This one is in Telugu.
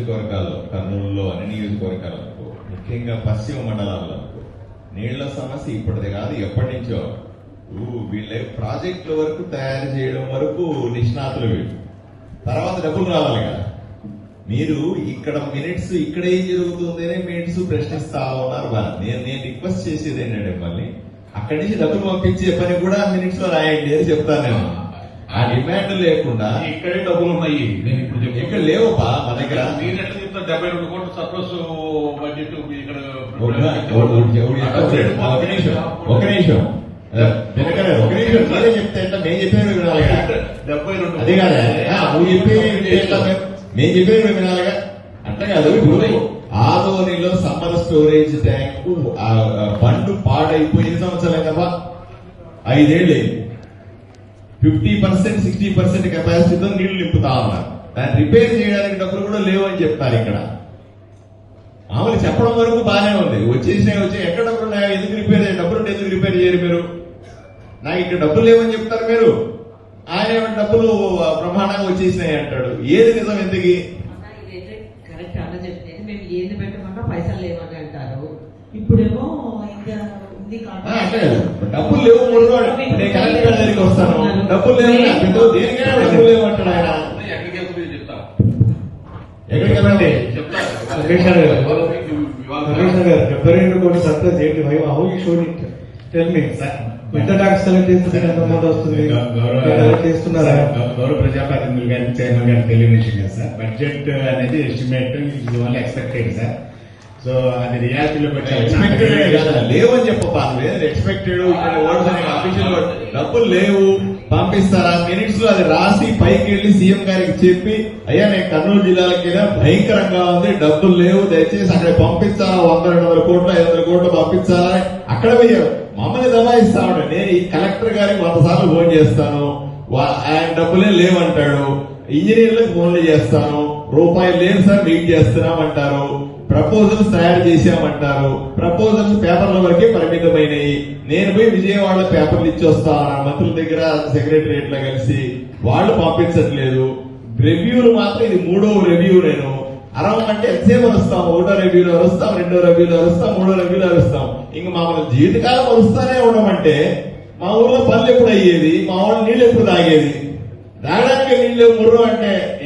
నియోజకవర్గాల్లో కర్నూలులో అన్ని నియోజకవర్గాలకు ముఖ్యంగా పశ్చిమ మండలాల్లో నీళ్ళ సమస్య ఇప్పటిది కాదు ఎప్పటి నుంచో. వీళ్ళ ప్రాజెక్టుల వరకు తయారు చేయడం వరకు నిష్ణాతులు వీళ్ళు. తర్వాత డబ్బులు రావాలి కదా. మీరు ఇక్కడ మినిట్స్ ఇక్కడ ఏం జరుగుతుంది అనే మినిట్స్ ప్రశ్నిస్తా ఉన్నారు వాళ్ళు నేను నేను రిక్వెస్ట్ చేసేది ఏంటంటే మళ్ళీ అక్కడి నుంచి డబ్బులు పంపించే పని కూడా మినిట్స్లో రాయండి అని చెప్తాను నేను ఆ డిమాండ్ లేకుండా ఇక్కడే డబ్బులు ఉన్నాయి నేను ఇప్పుడు ఇక్కడ లేవుపా మా దగ్గర? మీరు ఎట్లా చెప్తారు? డెబ్బై రెండు కోట్ల సర్ప్లస్ బడ్జెట్ ఇక్కడ. ఒక- నిమిషం ఒక నిమిషం మీరే చెప్తే మేము చెప్పేది వినాలి కదా. డెబ్బై రెండు అదే కాదా. నువ్వు చెప్పేది కూడా వినాలిగా అంటే కాదు. ఇప్పుడు ఆదోనిలో సమ్మర్ స్టోరేజ్ ట్యాంక్ బండు పాడైపోయిన సంవత్సరాలు కదా ఐదేళ్ళు ఫిఫ్టీ పర్సెంట్ సిక్స్టీ పర్సెంట్ కెపాసిటీతో నీళ్ళు నింపుతా ఉన్నారు. దాన్ని రిపేర్ చేయడానికి డబ్బులు కూడా లేవు అని చెప్తారు ఇక్కడ. మామూలు చెప్పడం వరకు బాగానే ఉంది. వచ్చేసినాయి వచ్చి ఎక్కడ డబ్బులు ఉన్నాయో? ఎందుకు రిపేర్ చేయాలి డబ్బులు ఎందుకు రిపేర్ చేయరు మీరు? నాకు ఇక్కడ డబ్బులు లేవని చెప్తారు మీరు. ఆయన డబ్బులు ప్రమాణంగా వచ్చేసినాయి అంటాడు. ఏది నిజం ఎందుకు అన్న చెప్తే మేము ఏది పెట్టమన్నా పైసలు లేవని అంటారు. ఇప్పుడేమో ఇంకా ఉంది డబ్బులు లేవు రోజులు. నేను దగ్గరికి వస్తాను. డబ్బులు లేవు నాకు దేనికైనా డబ్బులు లేవు అంటాడు ఆయన. ఎక్కడికి వెళ్తుంది చెప్తా. ఎక్కడికి వెళ్ళండి? చెప్తా. కమిషనర్ గారు. గారు డెబ్బై రెండు కోట్ల సర్ప్లస్ ఏంటి భయం how you showed it tell me ఎంత ట్యాక్స్ కలెక్ట్ చేస్తుంది ఎంత అమౌంట్ వస్తుంది? కలెక్ట్ చేస్తున్నారా? గౌరవ గౌరవ ప్రజాప్రతినిధులు గారికి చైర్మన్ గారికి తెలియని విషయం కదా సార్. బడ్జెట్ అనేది estimate only expected sir so అది రియాలిటీలోకి కదా వచ్చి ఎక్స్పెక్టెడ్ ఇక్కడ వర్డ్స్ అనే అఫీషియల్ వర్డ్ డబ్బులు లేవు పంపిస్తారా? మినిట్స్లో అది రాసి పైకి వెళ్ళి సీఎం గారికి చెప్పి అయ్యా నేను కర్నూలు జిల్లాలకి భయంకరంగా ఉంది డబ్బులు లేవు దయచేసి అక్కడ పంపించాలా వంద రెండు వందల కోట్లు ఐదు వందల కోట్లు పంపించాలా అక్కడ పోయారు. మమ్మల్ని దబాయిస్తా ఉంటాడు నేను ఈ కలెక్టర్ గారికి వంద సార్లు ఫోన్ చేస్తాను. వా- ఆయన డబ్బులే లేవంటాడు. ఇంజనీర్లకు ఫోన్లు చేస్తాను. రూపాయలు లేదు సార్ మీట్ చేస్తున్నామంటారు. ప్రపోజల్స్ తయారు చేశామంటారు. ప్రపోజల్స్ పేపర్ల వరకే పరిమితమైనవి నేను పోయి విజయవాడలో పేపర్లు ఇచ్చి మంత్రుల దగ్గర సెక్రటరియట్లో కలిసి వాళ్ళు పంపించట్లేదు. రివ్యూలు మాత్రం ఇది మూడో రివ్యూ నేను. అరవమంటే ఎంతసేపు వస్తాం ఒకటో రవ్యూలో అరుస్తాం రెండో రివ్యూలో అరుస్తాం మూడో రబీలో అరుస్తాం. ఇంక మామూలు జీవితకాలం అరుస్తానే ఉండమంటే మా ఊర్లో పనులు ఎప్పుడు అయ్యేది? మా ఊళ్ళో నీళ్ళు ఎప్పుడు తాగేది? తాగడానికి నీళ్ళు ముర్రు అంటే